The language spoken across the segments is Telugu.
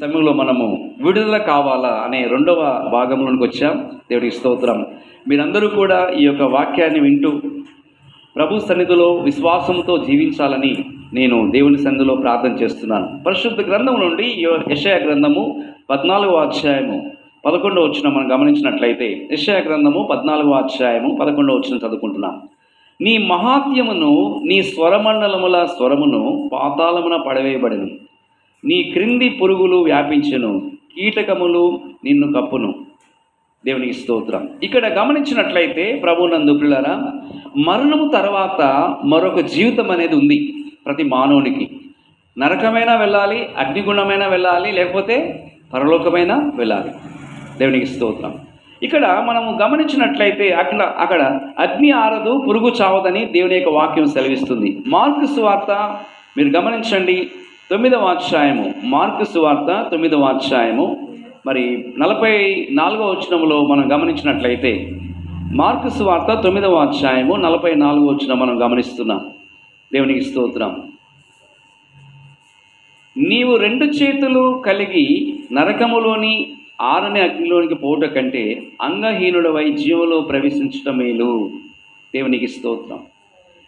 సమయంలో మనము విడుదల కావాలా అనే రెండవ భాగంలోనికి వచ్చాం. దేవుడికి స్తోత్రం. మీరందరూ కూడా ఈ యొక్క వాక్యాన్ని వింటూ ప్రభు సన్నిధిలో విశ్వాసంతో జీవించాలని నేను దేవుని సన్నిధిలో ప్రార్థన చేస్తున్నాను. పరిశుద్ధ గ్రంథం నుండి యషయ గ్రంథము పద్నాలుగో అధ్యాయము పదకొండవ వచ్చిన మనం గమనించినట్లయితే యషయ గ్రంథము పద్నాలుగో అధ్యాయము పదకొండవ వచ్చిన చదువుకుంటున్నాం. నీ మహాత్యమును నీ స్వరమండలముల స్వరమును పాతాళమున పడవేయబడిను నీ క్రింది పురుగులు వ్యాపించును కీటకములు నిన్ను కప్పును. దేవునికి స్తోత్రం. ఇక్కడ గమనించినట్లయితే ప్రభునందు పిల్లరా మరణము తర్వాత మరొక జీవితం అనేది ఉంది ప్రతి మానవునికి. నరకమైనా వెళ్ళాలి అగ్నిగుణమైనా వెళ్ళాలి లేకపోతే పరలోకమైనా వెళ్ళాలి. దేవునికి స్తోత్రం. ఇక్కడ మనము గమనించినట్లయితే అక్కడ అక్కడ అగ్ని ఆరదు పురుగు చావదని దేవుని యొక్క వాక్యం సెలవిస్తుంది. మార్కు వార్త మీరు గమనించండి. తొమ్మిదవ అధ్యాయము మార్కు సువార్త తొమ్మిదవ అధ్యాయము. మరి నలభై నాలుగవ వచనంలో మనం గమనించినట్లయితే మార్కు సువార్త తొమ్మిదవ అధ్యాయము నలభై నాలుగవ వచనం మనం గమనిస్తున్నాం. దేవునికి స్తోత్రం. నీవు రెండు చేతులు కలిగి నరకములోని ఆరని అగ్నిలోనికి పోట కంటే అంగహీనుడవై జీవంలో ప్రవేశించటం మేలు. దేవునికి స్తోత్రం.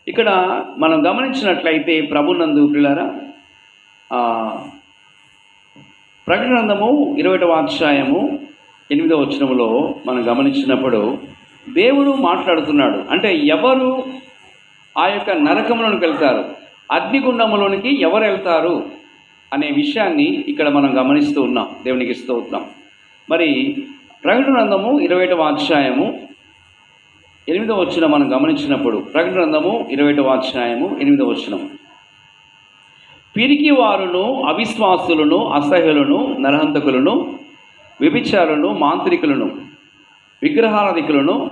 ఇక్కడ మనం గమనించినట్లయితే ప్రభునందు పిల్లరా ప్రకటనందము ఇరవైటవ అధ్యాయము ఎనిమిదవ వచనములో మనం గమనించినప్పుడు దేవుడు మాట్లాడుతున్నాడు. అంటే ఎవరు ఆ యొక్క నరకంలోనికి వెళ్తారు? అగ్నిగుండములోనికి ఎవరు వెళ్తారు? అనే విషయాన్ని ఇక్కడ మనం గమనిస్తూ ఉన్నాం. దేవునికి స్తోత్రం. మరి ప్రకటనందము ఇరవైటవ అధ్యాయము ఎనిమిదవ వచ్చిన మనం గమనించినప్పుడు ప్రకటనందము ఇరవైటవ అధ్యాయము ఎనిమిదవ వచ్చినము పిరికి వారును అవిశ్వాసులను అసహ్యులను నరహంతకులను వ్యభిచారులను మాంత్రికులను విగ్రహారాధికులను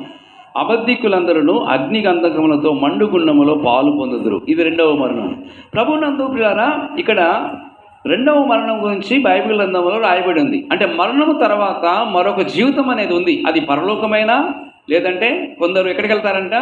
అబద్ధికులందరూ అగ్ని గంధకములతో మండుగుండములో పాలు పొందుదురు. ఇది రెండవ మరణం. ప్రభునందు ప్రియారా ఇక్కడ రెండవ మరణం గురించి బైబిల్ గ్రంథంలో రాయబడి ఉంది. అంటే మరణము తర్వాత మరొక జీవితం అనేది ఉంది. అది పరలోకమైనా లేదంటే కొందరు ఎక్కడికి వెళ్తారంట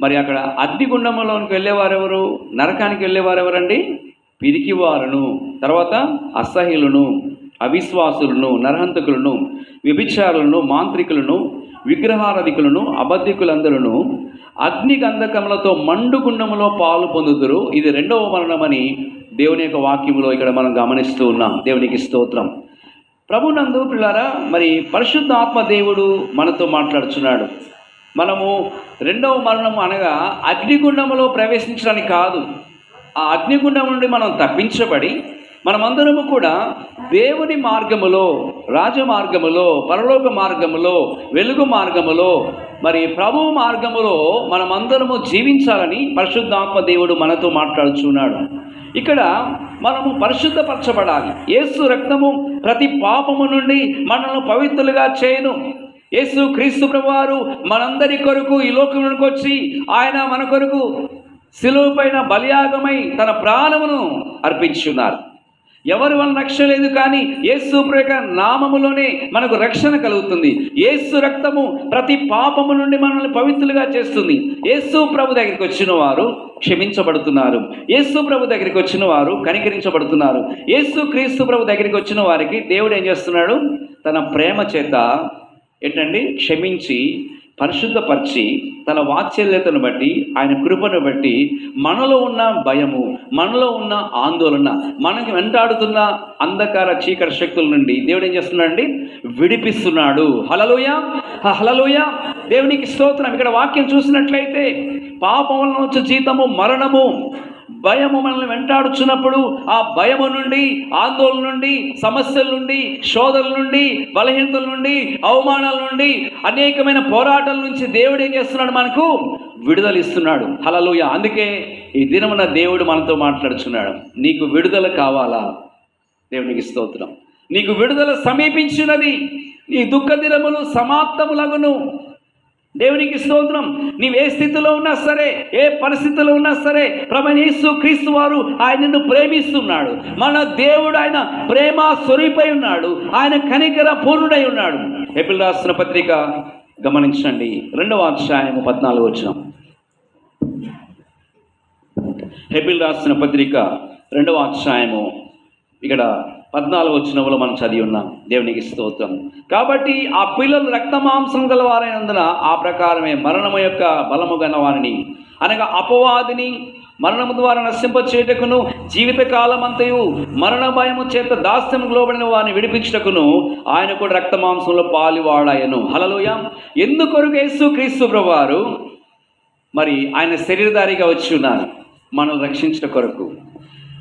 మరి అక్కడ అగ్నిగుండములోనికి వెళ్ళేవారెవరు? నరకానికి వెళ్ళేవారెవరండి? పిరికివారును. తర్వాత అసహ్యులను అవిశ్వాసులను నరహంతకులను వ్యభిచారులను మాంత్రికులను విగ్రహారధికులను అబద్ధికులందరూ అగ్ని గంధకములతో మండుగుండములో పాలు పొందుతురు ఇది రెండవ మరణమని దేవుని యొక్క వాక్యములో ఇక్కడ మనం గమనిస్తూ ఉన్నాం. దేవునికి స్తోత్రం. ప్రభునందు పిల్లారా మరి పరిశుద్ధ ఆత్మ దేవుడు మనతో మాట్లాడుచున్నాడు. మనము రెండవ మరణం అనగా అగ్నిగుండములో ప్రవేశించడానికి కాదు. ఆ అగ్నిగుండం నుండి మనం తప్పించబడి మనమందరము కూడా దేవుని మార్గములో రాజమార్గములో పరలోక మార్గములో వెలుగు మార్గములో మరి ప్రభు మార్గములో మనమందరము జీవించాలని పరిశుద్ధాత్మ దేవుడు మనతో మాట్లాడుచున్నాడు ఇక్కడ మనము పరిశుద్ధపరచబడాలి. ఏసు రక్తము ప్రతి పాపము నుండి మనల్ని పవిత్రులుగా చేయను. యేసు క్రీస్తు ప్రభువారు మనందరి కొరకు ఈ లోకంలోకి వచ్చి ఆయన మన కొరకు శిలువ పైన బలియాగమై తన ప్రాణమును అర్పించున్నారు. ఎవరి వల్ల రక్షణ లేదు కానీ యేసు యొక్క నామములోనే మనకు రక్షణ కలుగుతుంది. యేసు రక్తము ప్రతి పాపము నుండి మనల్ని పవిత్రులుగా చేస్తుంది. యేసు ప్రభు దగ్గరికి వచ్చిన వారు క్షమించబడుతున్నారు. యేసు ప్రభు దగ్గరికి వచ్చిన వారు కనికరించబడుతున్నారు. యేసు క్రీస్తు ప్రభు దగ్గరికి వచ్చిన వారికి దేవుడు ఏం చేస్తున్నాడు? తన ప్రేమ చేత ఏంటండి? క్షమించి పరిశుద్ధపరిచి తన వాత్సల్యతను బట్టి ఆయన కృపను బట్టి మనలో ఉన్న భయము మనలో ఉన్న ఆందోళన మనకి వెంటాడుతున్న అంధకార చీకటి శక్తుల నుండి దేవుడు ఏం చేస్తున్నాడండి? విడిపిస్తున్నాడు. హలలోయ హలలోయ దేవునికి స్తోత్రం. ఇక్కడ వాక్యం చూసినట్లయితే పాపం వలన వచ్చే జీతము మరణము భయము మనల్ని వెంటాడుచున్నప్పుడు ఆ భయము నుండి ఆందోళన నుండి సమస్యల నుండి శోధల నుండి బలహీనతల నుండి అవమానాల నుండి అనేకమైన పోరాటాల నుంచి దేవుడు ఏం చేస్తున్నాడు మనకు విడుదల ఇస్తున్నాడు. హలలుయ అందుకే ఈ దినమున దేవుడు మనతో మాట్లాడుచున్నాడు. నీకు విడుదల కావాలా? దేవునికి స్తోత్రం. నీకు విడుదల సమీపించినది నీ దుఃఖ దినములు సమాప్తములగును. దేవునికి స్తోత్రం. నీవు ఏ స్థితిలో ఉన్నా సరే ఏ పరిస్థితిలో ఉన్నా సరే ప్రభనీసు క్రీస్తు వారు ఆయన నిన్ను ప్రేమిస్తున్నాడు. మన దేవుడు ఆయన ప్రేమ స్వరూపై ఉన్నాడు. ఆయన కనికర పూర్ణుడై ఉన్నాడు. ఎపిల్ రాసిన పత్రిక గమనించండి. రెండవ అధ్యాయం పద్నాలుగు వచ్చిన హెబిల్ రాసిన పత్రిక రెండవ అధ్యాయము ఇక్కడ పద్నాలుగు వచ్చినప్పుడు మనం చదివి ఉన్నాం. దేవునికి స్తోత్రం. కాబట్టి ఆ పిల్లలు రక్తమాంసం గల వారైనందున ఆ ప్రకారమే మరణము యొక్క బలము గల వారిని అనగా అపవాదిని మరణము ద్వారా నశింపచేయటకును జీవితకాలం అంతయు మరణ భయము చేత దాస్యం లోబడిన వారిని విడిపించటకును ఆయన కూడా రక్తమాంసంలో పాలివాడాయను హలలోయ ఎందుకొరకు యేసు క్రీస్తు ప్రభువారు మరి ఆయన శరీరధారిగా వచ్చి ఉన్నారు? మనల్ని రక్షించట కొరకు.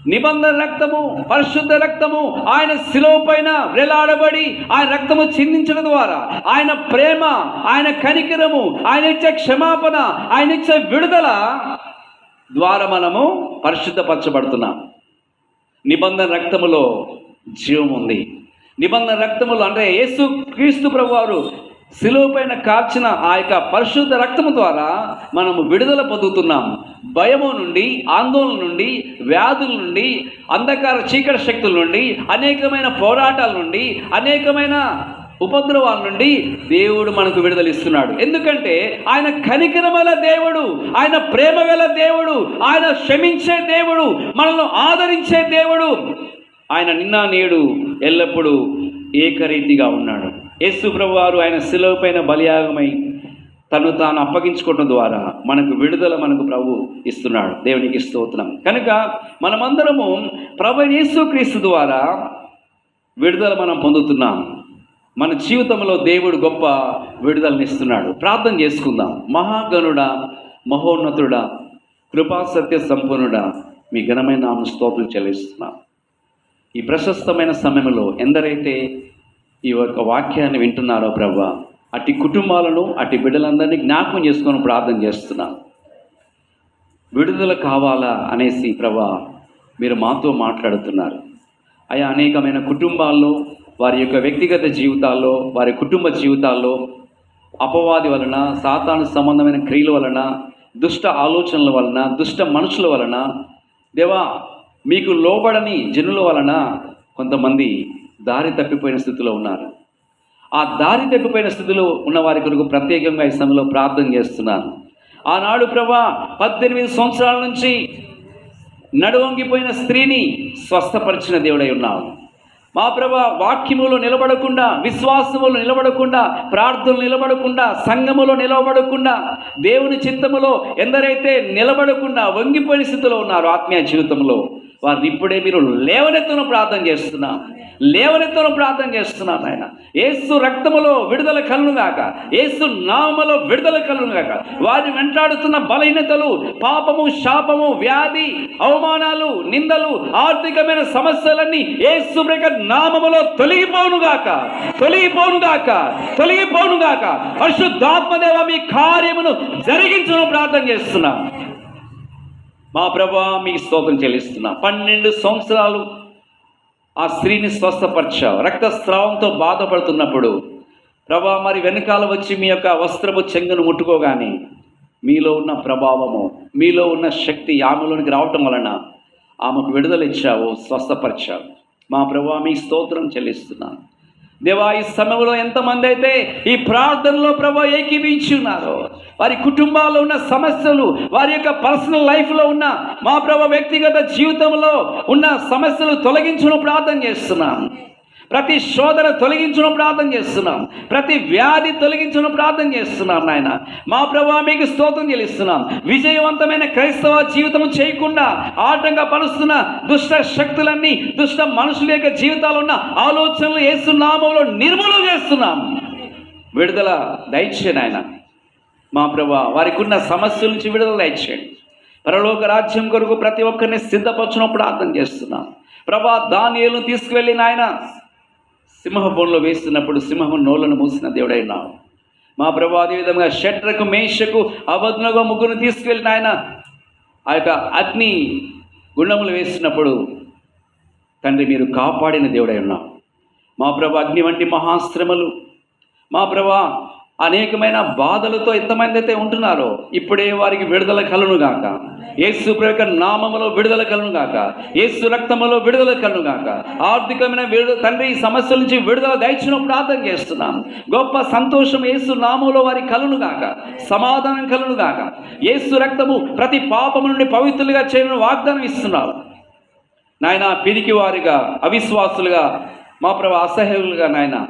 నిబంధన రక్తము పరిశుద్ధ రక్తము ఆయన శిలువ పైన వేలాడబడి ఆయన రక్తము చిందించడం ద్వారా ఆయన ప్రేమ ఆయన కనికరము ఆయన ఇచ్చే క్షమాపణ ఆయన ఇచ్చే విడుదల ద్వారా మనము పరిశుద్ధపరచబడుతున్నాం. నిబంధన రక్తములో జీవం ఉంది. నిబంధన రక్తములు అంటే యేసు క్రీస్తు ప్రభు వారు కార్చిన ఆ యొక్క పరిశుద్ధ రక్తము ద్వారా మనము విడుదల పొందుతున్నాం. భయము నుండి ఆందోళన నుండి వ్యాధుల నుండి అంధకార చీకటి శక్తుల నుండి అనేకమైన పోరాటాల నుండి అనేకమైన ఉపద్రవాల నుండి దేవుడు మనకు విడుదలిస్తున్నాడు ఎందుకంటే ఆయన కనికరమల దేవుడు ఆయన ప్రేమ గల దేవుడు ఆయన క్షమించే దేవుడు మనల్ని ఆదరించే దేవుడు. ఆయన నిన్న నేడు ఎల్లప్పుడూ ఏకరీతిగా ఉన్నాడు. యేసు ప్రభు వారు ఆయన శిలవుపైన పైన బలియాగమై తను తాను అప్పగించుకోవడం ద్వారా మనకు విడుదల మనకు ప్రభు ఇస్తున్నాడు. దేవునికి స్తోత్రం. కనుక మనమందరము ప్రభు యేసుక్రీస్తు ద్వారా విడుదల మనం పొందుతున్నాం. మన జీవితంలో దేవుడు గొప్ప విడుదలనిస్తున్నాడు ప్రార్థన చేసుకుందాం. మహాగణుడ మహోన్నతుడా కృపా సత్య మీ ఘనమైన నామ స్తోత్రం చెల్లిస్తున్నాం. ఈ ప్రశస్తమైన సమయంలో ఎందరైతే ఈ యొక్క వాక్యాన్ని వింటున్నారో ప్రభా. అటు కుటుంబాలను అట్టి బిడ్డలందరినీ జ్ఞాపకం చేసుకొని ప్రార్థన చేస్తున్నాం. విడుదల కావాలా అనేసి ప్రభా మీరు మాతో మాట్లాడుతున్నారు. అయా అనేకమైన కుటుంబాల్లో వారి యొక్క వ్యక్తిగత జీవితాల్లో వారి కుటుంబ జీవితాల్లో అపవాది వలన సాతాను సంబంధమైన క్రియల వలన దుష్ట ఆలోచనల వలన దుష్ట మనుషుల వలన దేవా మీకు లోబడని జనుల వలన కొంతమంది దారి తప్పిపోయిన స్థితిలో ఉన్నారు. ఆ దారి తప్పిపోయిన స్థితిలో ఉన్న వారి కొరకు ప్రత్యేకంగా ఈ సమయంలో ప్రార్థన చేస్తున్నాను. ఆనాడు ప్రభా పద్దెనిమిది సంవత్సరాల నుంచి నడువంగిపోయిన స్త్రీని స్వస్థపరిచిన దేవుడై ఉన్నావు. మా ప్రభా వాక్యములో నిలబడకుండా విశ్వాసములో నిలబడకుండా ప్రార్థనలు నిలబడకుండా సంఘములో నిలబడకుండా దేవుని చిత్తములో ఎందరైతే నిలబడకుండా వంగిపోయిన స్థితిలో ఉన్నారు ఆత్మీయ జీవితంలో వారిని ఇప్పుడే మీరు లేవనెత్తును ప్రార్థన చేస్తున్నాం. లేవనెత్తును ప్రార్థన చేస్తున్నాం ఆయన. ఏసు రక్తములో విడుదల కలుగాక ఏసు నామలో విడుదల కలుగాక వారిని వెంటాడుతున్న బలహీనతలు పాపము శాపము వ్యాధి అవమానాలు నిందలు ఆర్థికమైన సమస్యలన్నీ ఏసు బ్రక నామములో తొలగిపోనుగాక తొలగిపోనుగాక తొలగిపోనుగాక పరిశుద్ధాత్మదేవ మీ కార్యమును జరిగించడం ప్రార్థన చేస్తున్నాం. మా ప్రభా మీకు స్తోత్రం చెల్లిస్తున్నా. పన్నెండు సంవత్సరాలు ఆ స్త్రీని స్వస్థపరిచావు. రక్తస్రావంతో బాధపడుతున్నప్పుడు ప్రభా మరి వెనకాల వచ్చి మీ యొక్క వస్త్రపు చెంగును ముట్టుకోగానే మీలో ఉన్న ప్రభావము మీలో ఉన్న శక్తి ఆమెలోనికి రావటం వలన ఆమెకు విడుదల ఇచ్చావు స్వస్థపరిచావు. మా ప్రభా మీ స్తోత్రం చెల్లిస్తున్నాను దేవా ఈ సమయంలో ఎంతమంది అయితే ఈ ప్రార్థనలో ప్రభా ఏకీభించి ఉన్నారో వారి కుటుంబాల్లో ఉన్న సమస్యలు వారి యొక్క పర్సనల్ లైఫ్లో ఉన్న మా ప్రభ వ్యక్తిగత జీవితంలో ఉన్న సమస్యలు తొలగించడం ప్రార్థన చేస్తున్నాను ప్రతి శోధన తొలగించడం ప్రార్థన చేస్తున్నాం. ప్రతి వ్యాధి తొలగించడం ప్రార్థన చేస్తున్నాం నాయన. మా ప్రభా మీకు స్తోత్రం చెల్లిస్తున్నాం. విజయవంతమైన క్రైస్తవ జీవితం చేయకుండా ఆటంగా పరుస్తున్న దుష్ట శక్తులన్నీ దుష్ట మనుషుల యొక్క జీవితాలు ఉన్న ఆలోచనలు వేస్తున్నామంలో నిర్మూలన చేస్తున్నాం. విడుదల దయచేయండి ఆయన మా ప్రభా వారికి ఉన్న సమస్యల నుంచి విడుదల దయచేయండి. పరలోక రాజ్యం కొరకు ప్రతి ఒక్కరిని సిద్ధపరచడం ప్రార్థన చేస్తున్నాం. ప్రభా దానియలను తీసుకువెళ్ళి సింహ ఫోన్లో వేస్తున్నప్పుడు సింహం నోళ్ళను మూసిన దేవుడై ఉన్నావు మా ప్రభు అదేవిధంగా షట్రకు మేషకు అబద్ధనగా ముగ్గురు తీసుకెళ్ళిన ఆయన ఆ యొక్క అగ్ని గుండములు వేస్తున్నప్పుడు తండ్రి మీరు కాపాడిన దేవుడై ఉన్నావు. మా ప్రభు అగ్ని వంటి మహాశ్రమలు మా ప్రభా అనేకమైన బాధలతో ఎంతమంది అయితే ఉంటున్నారో ఇప్పుడే వారికి విడుదల కలను గాక. ఏసు ప్రభు యొక్క నామములో విడుదల కలను గాక. ఏసు రక్తములో విడుదల కలను గాక. ఆర్థికమైన విడుదల తండ్రి ఈ సమస్యల నుంచి విడుదల దయచినప్పుడు ప్రార్థన చేస్తున్నాం. గొప్ప సంతోషం ఏసు నామంలో వారి కలను గాక. సమాధానం కలను గాక. ఏసు రక్తము ప్రతి పాపము నుండి పవిత్రులుగా చేయడం వాగ్దానం ఇస్తున్నారు నాయన పిరికివారిగా అవిశ్వాసులుగా మా ప్రభు అసహ్యులుగా నాయన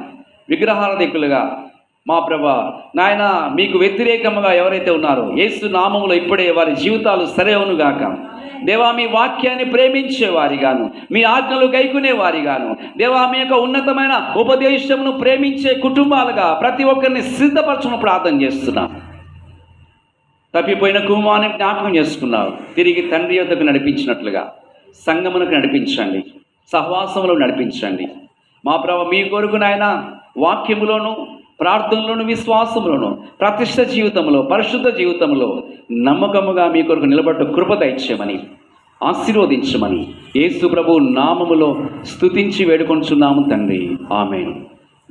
విగ్రహారధికులుగా మా ప్రభ నాయన మీకు వ్యతిరేకముగా ఎవరైతే ఉన్నారో యేసు నామములో ఇప్పుడే వారి జీవితాలు సరైనను గాక. దేవా మీ వాక్యాన్ని ప్రేమించే వారిగాను మీ ఆజ్ఞలు గైకునే వారిగాను దేవా మీ యొక్క ఉన్నతమైన ఉపదేశమును ప్రేమించే కుటుంబాలుగా ప్రతి ఒక్కరిని సిద్ధపరచను ప్రార్థన చేస్తున్నాను తప్పిపోయిన కుమారుని జ్ఞాపకం చేసుకున్నారు తిరిగి తండ్రి యొద్దకు నడిపించినట్లుగా సంగమునకు నడిపించండి సహవాసంలో నడిపించండి. మా ప్రభ మీ కొరకు నాయన వాక్యములోను ప్రార్థనలోను విశ్వాసములోను ప్రతిష్ట జీవితంలో పరిశుద్ధ జీవితంలో నమ్మకముగా మీ కొరకు నిలబడ్డ కృప దయచేయమని ఆశీర్వదించమని యేసు ప్రభు నామములో స్తుతించి వేడుకొంచున్నాము తండ్రి. ఆమె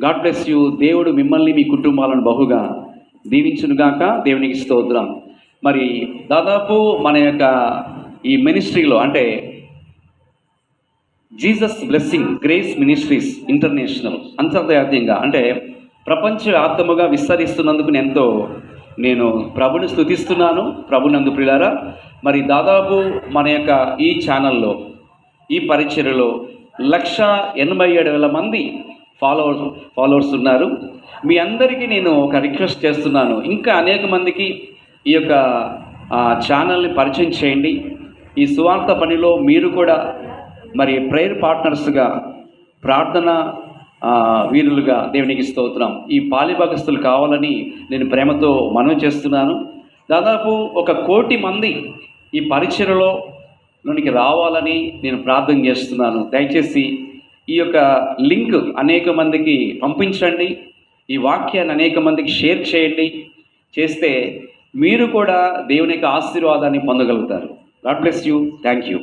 గాడ్ బ్లెస్ యూ. దేవుడు మిమ్మల్ని మీ కుటుంబాలను బహుగా దీవించునుగాక. దేవునికి స్తోత్రం. మరి దాదాపు మన యొక్క ఈ మినిస్ట్రీలో అంటే Jesus blessing grace ministries international అంతర్జాతీయంగా అంటే ప్రపంచవ్యాప్తముగా విస్తరిస్తున్నందుకు ఎంతో నేను ప్రభుని స్థుతిస్తున్నాను. ప్రభునందు ప్రియులారా మరి దాదాపు మన యొక్క ఈ ఛానల్లో ఈ పరిచర్యలో లక్ష ఎనభై ఏడు వేల మంది ఫాలోవర్స్ ఫాలోవర్స్ ఉన్నారు. మీ అందరికీ నేను ఒక రిక్వెస్ట్ చేస్తున్నాను. ఇంకా అనేక మందికి ఈ యొక్క ఛానల్ని పరిచయం చేయండి. ఈ సువార్త పనిలో మీరు కూడా మరి ప్రేయర్ పార్ట్నర్స్గా ప్రార్థన వీరులుగా దేవునికి స్తోత్రం. ఈ పాలిభాగస్తులు కావాలని నేను ప్రేమతో మనవి చేస్తున్నాను. దాదాపు ఒక కోటి మంది ఈ పరిచయలో లోనికి రావాలని నేను ప్రార్థన చేస్తున్నాను. దయచేసి ఈ యొక్క లింక్ అనేక మందికి పంపించండి. ఈ వాక్యాన్ని అనేక మందికి షేర్ చేయండి. చేస్తే మీరు కూడా దేవుని యొక్క ఆశీర్వాదాన్ని పొందగలుగుతారు. God bless you. Thank you.